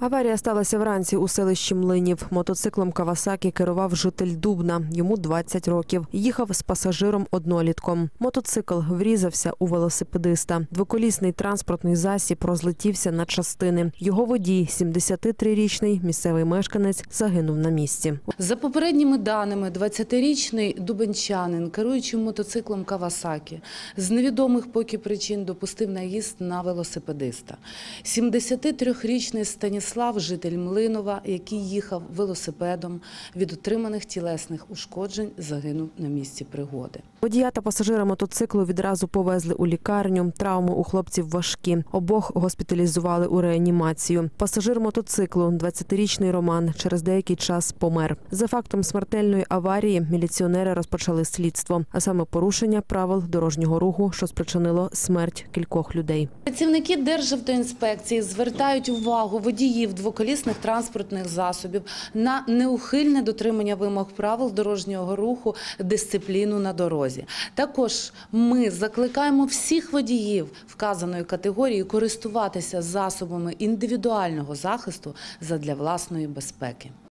Аварія сталася вранці у селищі Млинів. Мотоциклом Кавасакі керував житель Дубна. Йому 20 років. Їхав з пасажиром однолітком. Мотоцикл врізався у велосипедиста. Двоколісний транспортний засіб розлетівся на частини. Його водій, 73-річний місцевий мешканець, загинув на місці. За попередніми даними, 20-річний дубенчанин, керуючи мотоциклом Кавасакі, з невідомих поки причин допустив наїзд на велосипедиста. 73-річний Станіслав, житель Млинова, який їхав велосипедом від отриманих тілесних ушкоджень, загинув на місці пригоди. Водія та пасажира мотоциклу відразу повезли у лікарню. Травми у хлопців важкі. Обох госпіталізували у реанімацію. Пасажир мотоциклу, 20-річний Роман, через деякий час помер. За фактом смертельної аварії міліціонери розпочали слідство, а саме порушення правил дорожнього руху, що спричинило смерть кількох людей. Працівники Державтоінспекції звертають увагу водіїв двоколісних транспортних засобів на неухильне дотримання вимог правил дорожнього руху, дисципліну на дорозі. Також ми закликаємо всіх водіїв вказаної категорії користуватися засобами індивідуального захисту задля власної безпеки.